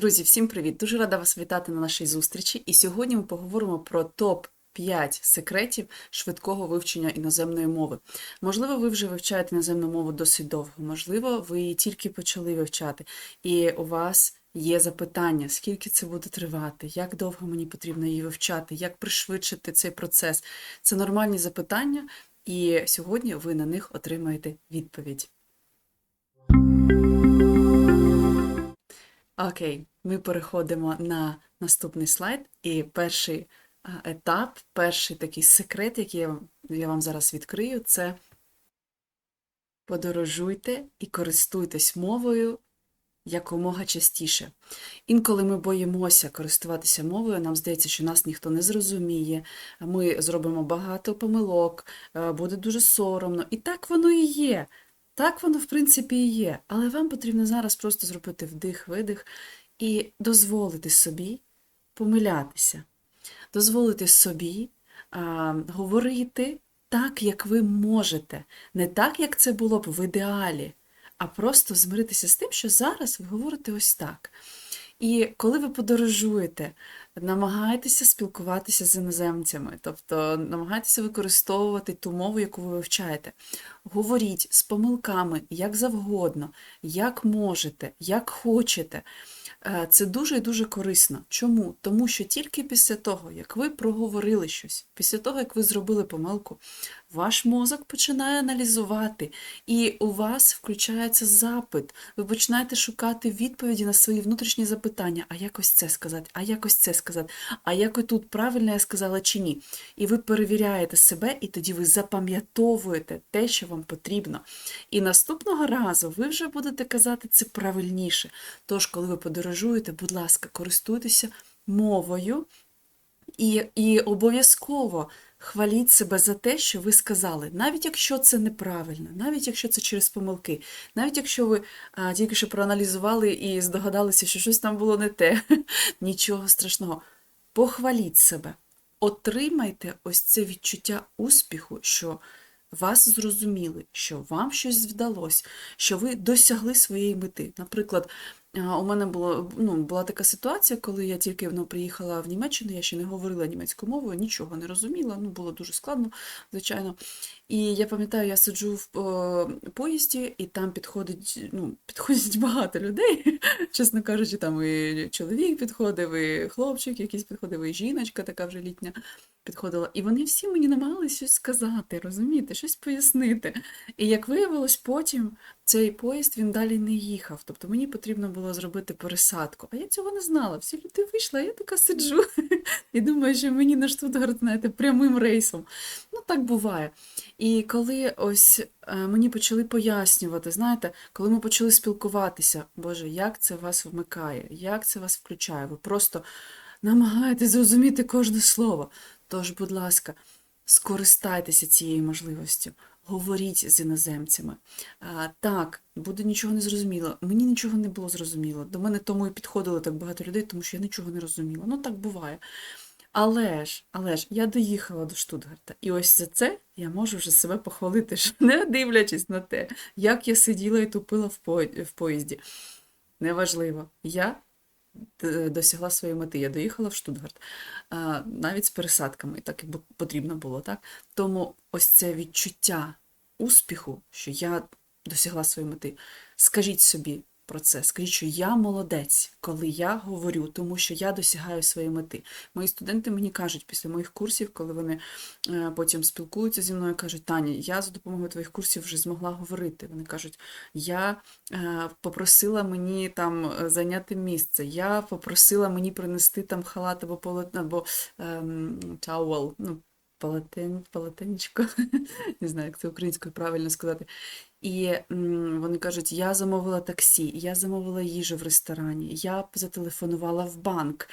Друзі, всім привіт! Дуже рада вас вітати на нашій зустрічі. І сьогодні ми поговоримо про топ 5 секретів швидкого вивчення іноземної мови. Можливо, ви вже вивчаєте іноземну мову досить довго, можливо, ви її тільки почали вивчати, і у вас є запитання, скільки це буде тривати, як довго мені потрібно її вивчати, як пришвидшити цей процес. Це нормальні запитання, і сьогодні ви на них отримаєте відповідь. Окей, ми переходимо на наступний слайд. І перший етап, перший такий секрет, який я вам, зараз відкрию, це подорожуйте і користуйтесь мовою якомога частіше. Інколи ми боїмося користуватися мовою, нам здається, що нас ніхто не зрозуміє, ми зробимо багато помилок, е, буде дуже соромно. І так воно і є. Так воно, в принципі, і є. Але вам потрібно зараз просто зробити вдих-видих і дозволити собі помилятися, дозволити собі а, говорити так, як ви можете, не так, як це було б в ідеалі, а просто змиритися з тим, що зараз ви говорите ось так. І коли ви подорожуєте, намагайтеся спілкуватися з іноземцями, тобто намагайтеся використовувати ту мову, яку ви вивчаєте. Говоріть з помилками як завгодно, як можете, як хочете. Е, Це дуже і дуже корисно. Чому? Тому що тільки після того, як ви проговорили щось, після того, як ви зробили помилку, ваш мозок починає аналізувати, і у вас включається запит. Ви починаєте шукати відповіді на свої внутрішні запитання, а як ось це сказати, а як ось це сказати, а як тут правильно я сказала чи ні. І ви перевіряєте себе, і тоді ви запам'ятовуєте те, що вам потрібно. І наступного разу ви вже будете казати це правильніше. Тож, коли ви подорожуєте, будь ласка, користуйтеся мовою і, і обов'язково хваліть себе за те, що ви сказали, навіть якщо це неправильно, навіть якщо це через помилки, навіть якщо ви а, тільки що проаналізували і здогадалися, що щось там було не те, нічого страшного. Похваліть себе, отримайте ось це відчуття успіху, що вас зрозуміли, що вам щось вдалося, що ви досягли своєї мети. Наприклад, у мене було, ну, була така ситуація, коли я тільки ну, приїхала в Німеччину, я ще не говорила німецькою мовою, нічого не розуміла, ну, було дуже складно, звичайно. І я пам'ятаю, я сиджу в о, поїзді, і там підходить, ну, підходять багато людей, чесно кажучи, там і чоловік підходив, і хлопчик якийсь підходив, і жіночка така вже літня підходила. І вони всі мені намагалися щось сказати, розумієте, щось пояснити. І як виявилось, потім цей поїзд він далі не їхав. Тобто мені потрібно було зробити пересадку. А я цього не знала. Всі люди вийшли, а я така сиджу і думаю, що мені на Штутгарт, знаєте, прямим рейсом. Ну, так буває. І коли ось е, мені почали пояснювати, знаєте, коли ми почали спілкуватися, Боже, як це вас вмикає, як це вас включає, ви просто намагаєтесь зрозуміти кожне слово. Тож, будь ласка, скористайтеся цією можливістю, говоріть з іноземцями. А, так, буде нічого не зрозуміло. Мені нічого не було зрозуміло. До мене тому і підходило так багато людей, тому що я нічого не розуміла. Ну, так буває. Але ж, але ж, я доїхала до Штутгарта, і ось за це я можу вже себе похвалити, що не дивлячись на те, як я сиділа і тупила в по- в поїзді. Неважливо, я досягла своєї мети, я доїхала в Штутгарт, навіть з пересадками, так бу- потрібно було, так? Тому ось це відчуття успіху, що я досягла своєї мети. Скажіть собі про це, скажіть, я молодець, коли я говорю, тому що я досягаю своєї мети. Мої студенти мені кажуть після моїх курсів, коли вони е, потім спілкуються зі мною, кажуть, Таня, я за допомогою твоїх курсів вже змогла говорити. Вони кажуть, я е, попросила мені там е, зайняти місце, я попросила мені принести там халат або полотна, або ем, тауел, ну, полотен, полотенечко, не знаю, як це українською правильно сказати. І вони кажуть, я замовила таксі, я замовила їжу в ресторані, я зателефонувала в банк.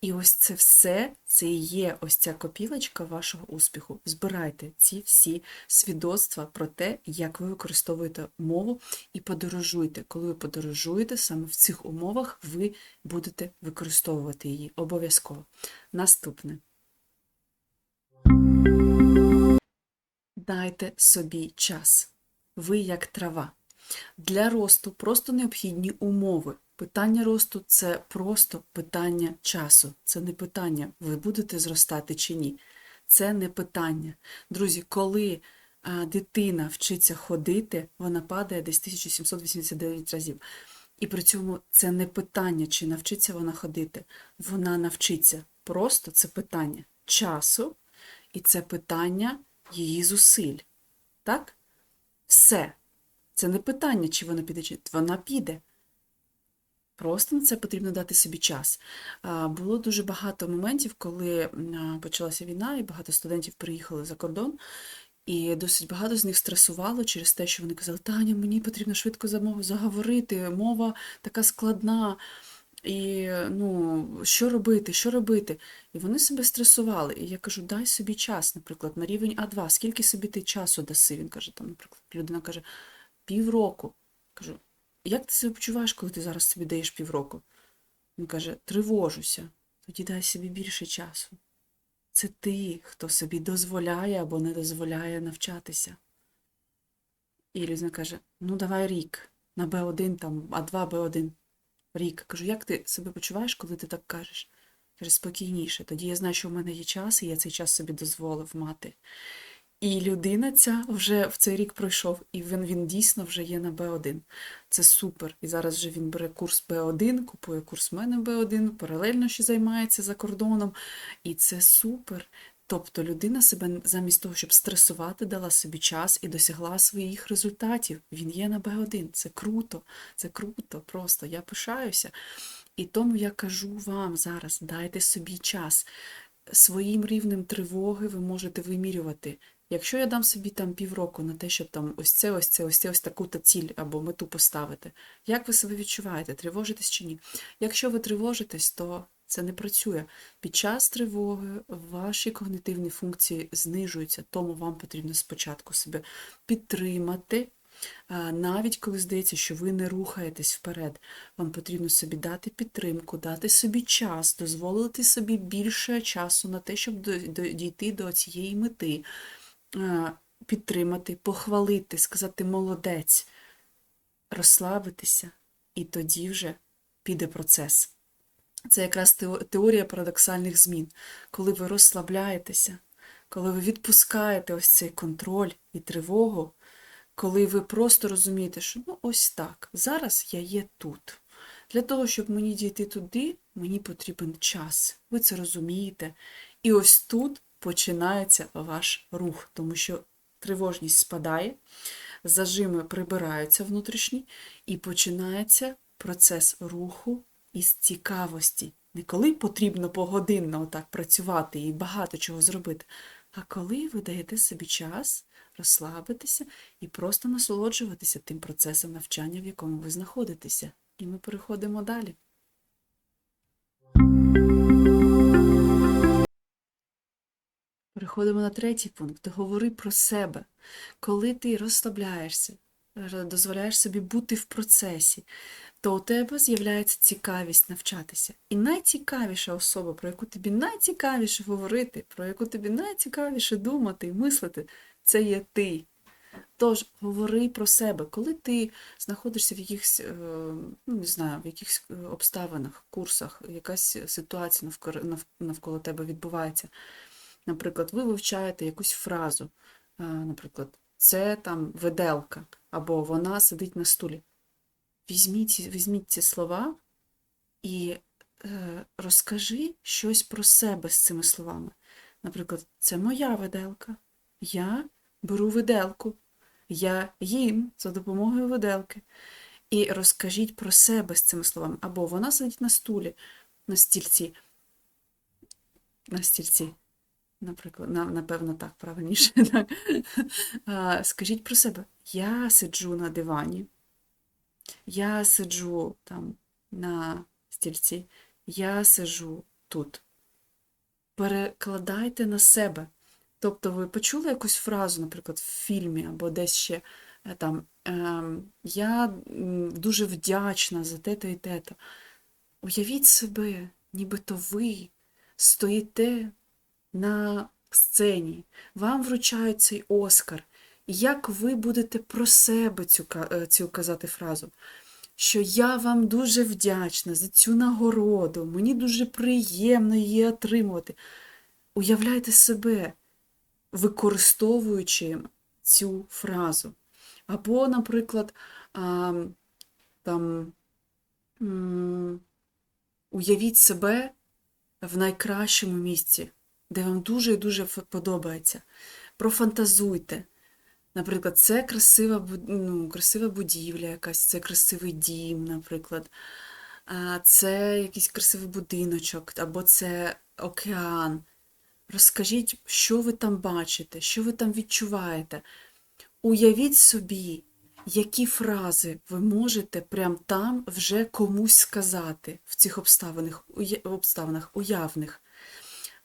І ось це все, це і є ось ця копілочка вашого успіху. Збирайте ці всі свідоцтва про те, як ви використовуєте мову, і подорожуйте. Коли ви подорожуєте, саме в цих умовах ви будете використовувати її обов'язково. Наступне. Дайте собі час. Ви як трава. Для росту просто необхідні умови. Питання росту це просто питання часу. Це не питання, ви будете зростати чи ні. Це не питання. Друзі, коли дитина вчиться ходити, вона падає десь 1789 разів. І при цьому це не питання, чи навчиться вона ходити. Вона навчиться. Просто це питання часу і це питання її зусиль. Так? Все. Це не питання, чи вона піде, чи вона піде. Просто на це потрібно дати собі час. Було дуже багато моментів, коли почалася війна, і багато студентів приїхали за кордон, і досить багато з них стресувало через те, що вони казали, Таня, мені потрібно швидко заговорити, мова така складна. І ну, що робити, що робити? І вони себе стресували. І я кажу, дай собі час, наприклад, на рівень А2, скільки собі ти часу даси? Він каже, там, наприклад, людина каже, півроку. Кажу, як ти себе почуваєш, коли ти зараз собі даєш півроку? Він каже, тривожуся, тоді дай собі більше часу. Це ти, хто собі дозволяє або не дозволяє навчатися. І людина каже, ну давай рік, на Б1, там, А2, Б1. Рік. Кажу, як ти себе почуваєш, коли ти так кажеш? Каже, спокійніше. Тоді я знаю, що в мене є час, і я цей час собі дозволив мати. І людина ця вже в цей рік пройшов, і він, він дійсно вже є на Б1. Це супер. І зараз вже він бере курс Б1, купує курс мене Б1, паралельно ще займається за кордоном. І це супер. Тобто людина себе замість того, щоб стресувати, дала собі час і досягла своїх результатів. Він є на Б1. Це круто, це круто, просто я пишаюся. І тому я кажу вам зараз: дайте собі час. Своїм рівнем тривоги ви можете вимірювати. Якщо я дам собі там півроку на те, щоб там ось це, ось це, ось це, ось таку-то ціль або мету поставити, як ви себе відчуваєте? Тривожитесь чи ні? Якщо ви тривожитесь, то це не працює. Під час тривоги ваші когнитивні функції знижуються, тому вам потрібно спочатку себе підтримати. Навіть коли здається, що ви не рухаєтесь вперед, вам потрібно собі дати підтримку, дати собі час, дозволити собі більше часу на те, щоб дійти до цієї мети, підтримати, похвалити, сказати молодець, розслабитися, і тоді вже піде процес. Це якраз теорія парадоксальних змін. Коли ви розслабляєтеся, коли ви відпускаєте ось цей контроль і тривогу, коли ви просто розумієте, що ну ось так, зараз я є тут. Для того, щоб мені дійти туди, мені потрібен час. Ви це розумієте. І ось тут починається ваш рух, тому що тривожність спадає, зажими прибираються внутрішні, і починається процес руху із цікавості. Не коли потрібно погодинно отак працювати і багато чого зробити, а коли ви даєте собі час розслабитися і просто насолоджуватися тим процесом навчання, в якому ви знаходитеся. І ми переходимо далі. Переходимо на третій пункт. Говори про себе. Коли ти розслабляєшся, дозволяєш собі бути в процесі, то у тебе з'являється цікавість навчатися. І найцікавіша особа, про яку тобі найцікавіше говорити, про яку тобі найцікавіше думати і мислити, це є ти. Тож говори про себе, коли ти знаходишся в якихось, е, ну не знаю, в якихось е, обставинах, курсах, якась ситуація навколо, тебе відбувається. Наприклад, ви вивчаєте якусь фразу, е, наприклад, це там виделка, або вона сидить на стулі. Візьміть, візьміть ці слова і е, розкажи щось про себе з цими словами. Наприклад, це моя виделка. Я беру виделку. Я їм за допомогою виделки. І розкажіть про себе з цими словами. Або вона сидить на стулі, на стільці. На стільці. Наприклад, на- напевно, так правильніше. Так. Скажіть про себе. Я сиджу на дивані. Я сиджу там на стільці, я сиджу тут. Перекладайте на себе. Тобто ви почули якусь фразу, наприклад, в фільмі або десь ще е, там ем, Я дуже вдячна за те-то і те-то. Уявіть себе, нібито ви стоїте на сцені, вам вручають цей Оскар, як ви будете про себе цю, е, цю казати фразу. Що я вам дуже вдячна за цю нагороду, мені дуже приємно її отримувати. Уявляйте себе, використовуючи цю фразу. Або, наприклад, там, уявіть себе в найкращому місці, де вам дуже і дуже подобається. Профантазуйте. Наприклад, це красива, ну, красива будівля якась, це красивий дім, наприклад, це якийсь красивий будиночок, або це океан. Розкажіть, що ви там бачите, що ви там відчуваєте. Уявіть собі, які фрази ви можете прямо там вже комусь сказати в цих обставинах, обставинах уявних.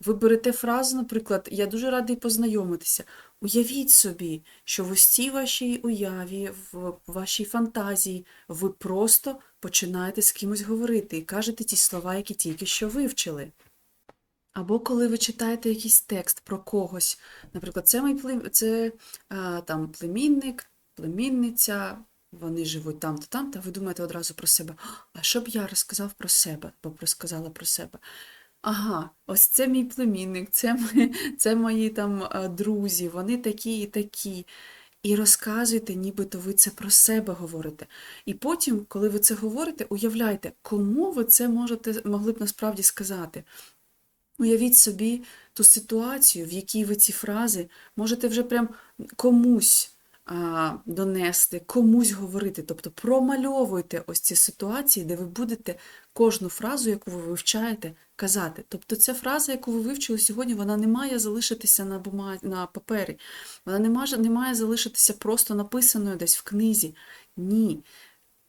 Ви берете фразу, наприклад, я дуже радий познайомитися. Уявіть собі, що в ось цій вашій уяві, в вашій фантазії, ви просто починаєте з кимось говорити і кажете ті слова, які тільки що вивчили. Або коли ви читаєте якийсь текст про когось, наприклад, це мій плем... це, а, там племінник, племінниця, вони живуть там-то, там-то, ви думаєте одразу про себе. А що б я розказав про себе, або розказала про себе? Ага, ось це мій племінник, це, ми, це мої там друзі, вони такі і такі. І розказуйте, нібито ви це про себе говорите. І потім, коли ви це говорите, уявляйте, кому ви це можете, могли б насправді сказати. Уявіть собі ту ситуацію, в якій ви ці фрази можете вже прям комусь донести, комусь говорити. Тобто промальовуйте ось ці ситуації, де ви будете кожну фразу, яку ви вивчаєте, казати. Тобто ця фраза, яку ви вивчили сьогодні, вона не має залишитися на бума... на папері, вона не має, не має залишитися просто написаною десь в книзі. Ні.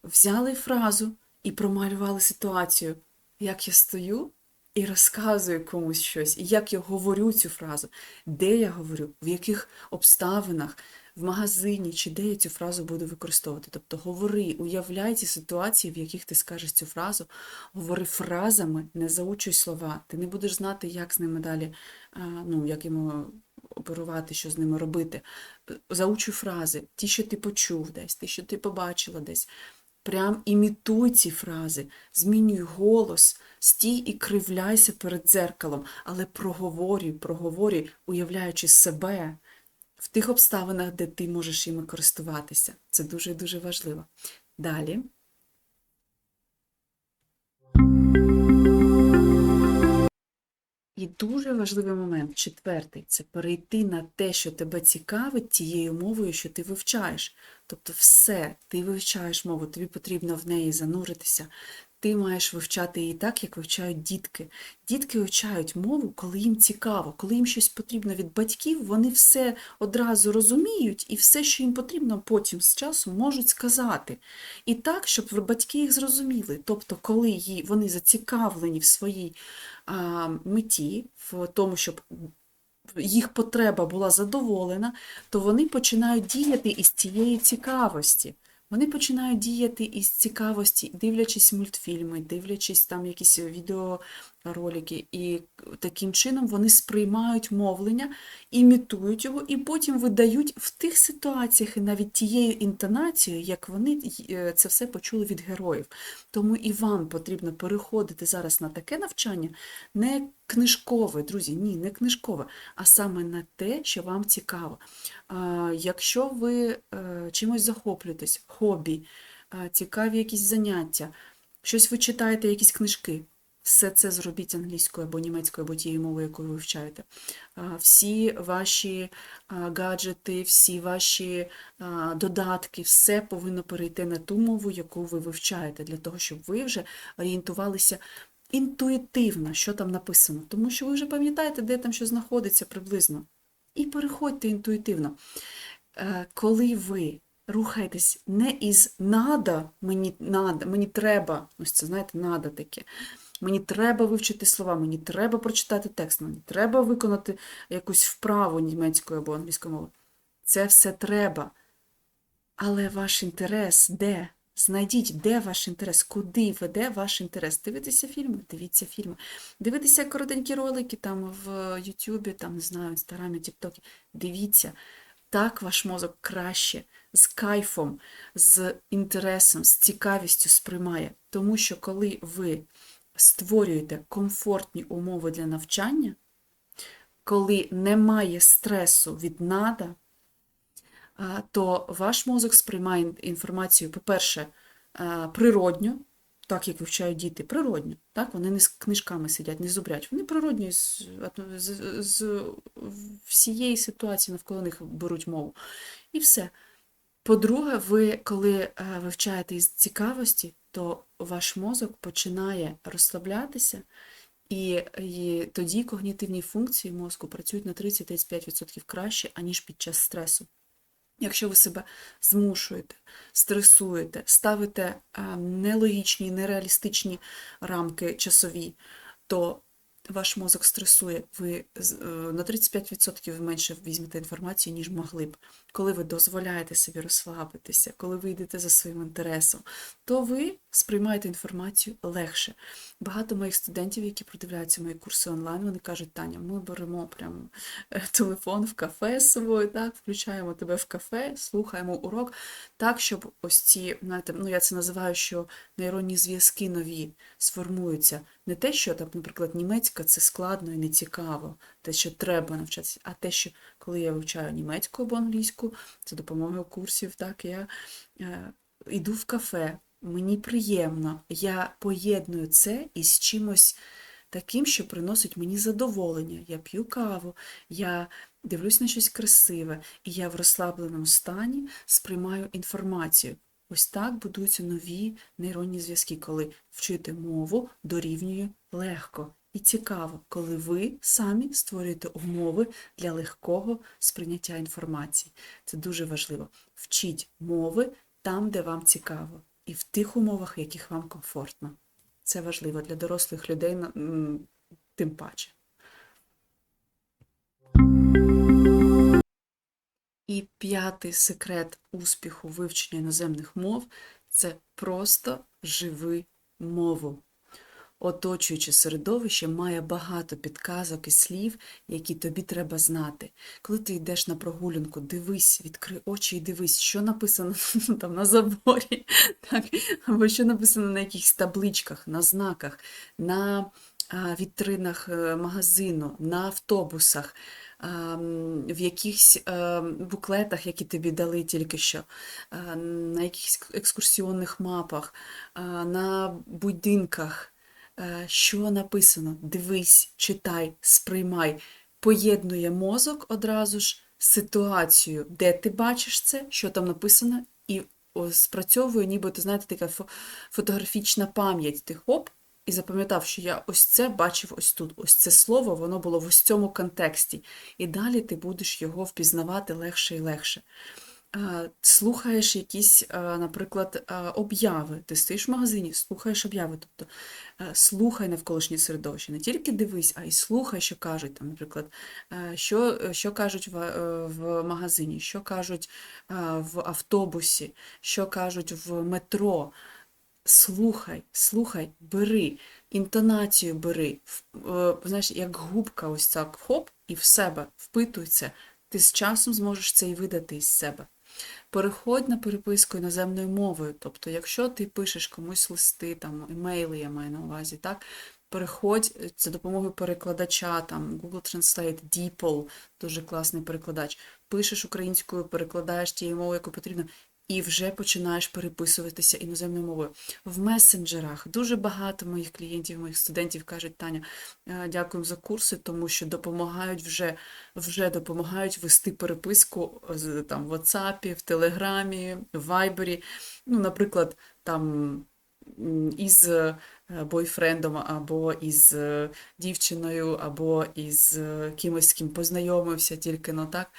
Взяли фразу і промалювали ситуацію. Як я стою і розказую комусь щось, і як я говорю цю фразу, де я говорю, в яких обставинах, в магазині, чи де я цю фразу буду використовувати. Тобто говори, уявляй ці ситуації, в яких ти скажеш цю фразу, говори фразами, не заучуй слова. Ти не будеш знати, як з ними далі, ну, як йому оперувати, що з ними робити. Заучуй фрази, ті, що ти почув десь, ті, що ти побачила десь. Прям імітуй ці фрази, змінюй голос, стій і кривляйся перед дзеркалом, але проговорюй, проговорюй, уявляючи себе в тих обставинах, де ти можеш іми користуватися. Це дуже-дуже важливо. Далі. І дуже важливий момент, четвертий, це перейти на те, що тебе цікавить тією мовою, що ти вивчаєш. Тобто все, ти вивчаєш мову, тобі потрібно в неї зануритися. Ти маєш вивчати її так, як вивчають дітки. Дітки вивчають мову, коли їм цікаво, коли їм щось потрібно від батьків, вони все одразу розуміють і все, що їм потрібно, потім з часом можуть сказати. І так, щоб батьки їх зрозуміли. Тобто, коли вони зацікавлені в своїй а, меті, в тому, щоб їх потреба була задоволена, то вони починають діяти із цієї цікавості. Вони починають діяти із цікавості, дивлячись мультфільми, дивлячись там якісь відеоролики, і таким чином вони сприймають мовлення, імітують його, і потім видають в тих ситуаціях і навіть тією інтонацією, як вони е, це все почули від героїв. Тому і вам потрібно переходити зараз на таке навчання, не книжкове, друзі, ні, не книжкове, а саме на те, що вам цікаво. Якщо ви е, чимось захоплюєтесь, хобі, е, цікаві якісь заняття, щось ви читаєте, якісь книжки, все це зробіть англійською або німецькою, або тією мовою, якою ви вивчаєте. Всі ваші гаджети, всі ваші додатки, все повинно перейти на ту мову, яку ви вивчаєте, для того, щоб ви вже орієнтувалися інтуїтивно, що там написано. Тому що ви вже пам'ятаєте, де там що знаходиться приблизно. І переходьте інтуїтивно. Е, Коли ви рухаєтесь не із надо, мені надо, мені треба, ось це, знаєте, надо таке. Мені треба вивчити слова, мені треба прочитати текст, мені треба виконати якусь вправу німецькою або англійською мовою. Це все треба. Але ваш інтерес де? Знайдіть, де ваш інтерес, куди веде ваш інтерес. Дивитися фільми, дивіться фільми. Дивитися коротенькі ролики там в Ютубі, там, не знаю, Інстаграмі, Тіктокі. Дивіться. Так ваш мозок краще, з кайфом, з інтересом, з цікавістю сприймає. Тому що коли ви створюєте комфортні умови для навчання, коли немає стресу від нада, то ваш мозок сприймає інформацію, по-перше, природньо, так як вивчають діти, природньо. Так? Вони не з книжками сидять, не зубрять. Вони природньо з, з, з всієї ситуації навколо них беруть мову. І все. По-друге, ви, коли вивчаєте із цікавості, то ваш мозок починає розслаблятися, і, і тоді когнітивні функції мозку працюють на 30-35% краще, аніж під час стресу. Якщо ви себе змушуєте, стресуєте, ставите е, нелогічні, нереалістичні рамки часові, то ваш мозок стресує, ви е, на 35% менше візьмете інформації, ніж могли б. Коли ви дозволяєте собі розслабитися, коли ви йдете за своїм інтересом, то ви сприймаєте інформацію легше. Багато моїх студентів, які продивляються мої курси онлайн, вони кажуть, Таня, ми беремо прямо е, телефон в кафе з собою, так, включаємо тебе в кафе, слухаємо урок, так, щоб ось ці, знаєте, ну я це називаю, що нейронні зв'язки нові сформуються. Не те, що наприклад, німецька це складно і нецікаво, те, що треба навчатися, а те, що коли я вивчаю німецьку або англійську, за допомогою курсів, так, я е, йду в кафе, мені приємно, я поєдную це із чимось таким, що приносить мені задоволення. Я п'ю каву, я дивлюсь на щось красиве, і я в розслабленому стані сприймаю інформацію. Ось так будуються нові нейронні зв'язки, коли вчити мову дорівнює легко і цікаво, коли ви самі створюєте умови для легкого сприйняття інформації. Це дуже важливо. Вчіть мови там, де вам цікаво, і в тих умовах, яких вам комфортно. Це важливо для дорослих людей, тим паче. І п'ятий секрет успіху вивчення іноземних мов це просто живи мову. Оточуюче середовище має багато підказок і слів, які тобі треба знати. Коли ти йдеш на прогулянку, дивись, відкрий очі і дивись, що написано там на заборі, так, або що написано на якихось табличках, на знаках, на вітринах е, магазину, на автобусах, в якихось е, буклетах, які тобі дали тільки що, на якихось екскурсіонних мапах, на будинках що написано, дивись, читай, сприймай, поєднує мозок одразу ж з ситуацією, де ти бачиш це, що там написано, і спрацьовує, нібито, знаєте, така фотографічна пам'ять. Ти хоп, і запам'ятав, що я ось це бачив ось тут, ось це слово, воно було в ось цьому контексті. І далі ти будеш його впізнавати легше і легше. Слухаєш якісь, наприклад, обяви. Ти стоїш в магазині, слухаєш обяви. Тобто слухай навколишнє середовище. Не тільки дивись, а й слухай, що кажуть. Там, наприклад, що, що кажуть в, е, в магазині, що кажуть в автобусі, що кажуть в метро. Слухай, слухай, бери, інтонацію бери, е, знаєш, як губка, ось так хоп, і в себе впитуй. Ти з часом зможеш це і видати із себе. Переходь на переписку іноземною мовою. Тобто, якщо ти пишеш комусь листи, там, емейли, я маю на увазі, так? Переходь е, за допомогою перекладача, там, Google Translate, DeepL, дуже класний перекладач. Пишеш українською, перекладаєш тією мовою, яку потрібно, і вже починаєш переписуватися іноземною мовою. В месенджерах дуже багато моїх клієнтів, моїх студентів кажуть, Таня, е, дякую за курси, тому що допомагають вже, вже допомагають вести переписку там в WhatsApp, в Телеграмі, в Viber. Ну, наприклад, там із е, бойфрендом, або із е, дівчиною, або із кимось, з ким познайомився тільки но так.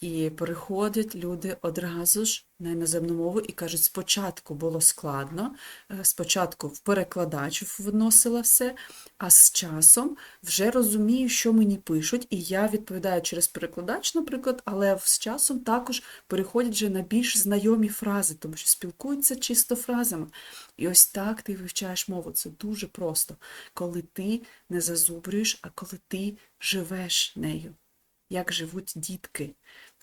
І переходять люди одразу ж на іноземну мову і кажуть, спочатку було складно, е, спочатку в перекладач вносила все, а з часом вже розумію, що мені пишуть, і я відповідаю через перекладач, наприклад, але з часом також переходять вже на більш знайомі фрази, тому що спілкуються чисто фразами. І ось так ти вивчаєш мову. Це дуже просто, коли ти не зазубрюєш, а коли ти живеш нею, як живуть дітки.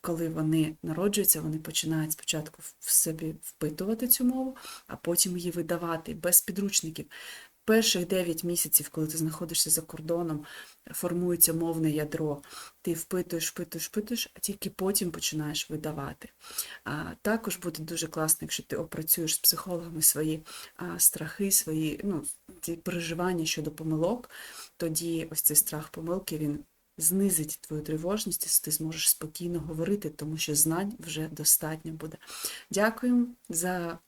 Коли вони народжуються, вони починають спочатку в- собі впитувати цю мову, а потім її видавати без підручників. Перших 9 місяців, коли ти знаходишся за кордоном, формується мовне ядро. Ти впитуєш, впитуєш, впитуєш, а тільки потім починаєш видавати. А, також буде дуже класно, якщо ти опрацюєш з психологами свої а, страхи, свої ну, ті переживання щодо помилок, тоді ось цей страх помилки він знизить твою тривожність, ти зможеш спокійно говорити, тому що знань вже достатньо буде. Дякую за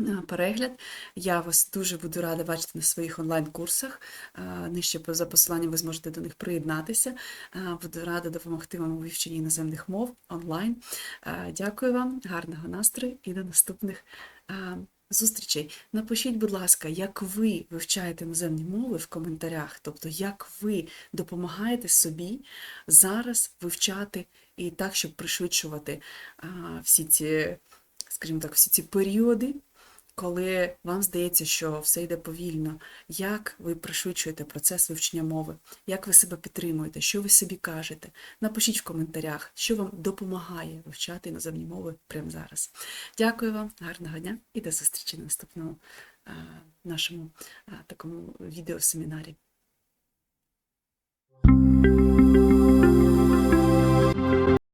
е, перегляд. Я вас дуже буду рада бачити на своїх онлайн-курсах. Е, Нижче за посиланням ви зможете до них приєднатися. Е, Буду рада допомогти вам у вивченні іноземних мов онлайн. Дякую вам, гарного настрою і до наступних зустрічей. Напишіть, будь ласка, як ви вивчаєте іноземні мови в коментарях, тобто як ви допомагаєте собі зараз вивчати і так, щоб пришвидшувати всі ці, скажімо так, всі ці періоди, коли вам здається, що все йде повільно, як ви пришвидшуєте процес вивчення мови, як ви себе підтримуєте, що ви собі кажете. Напишіть в коментарях, що вам допомагає вивчати іноземні мови прямо зараз. Дякую вам, гарного дня і до зустрічі на наступному нашому такому відеосемінарі.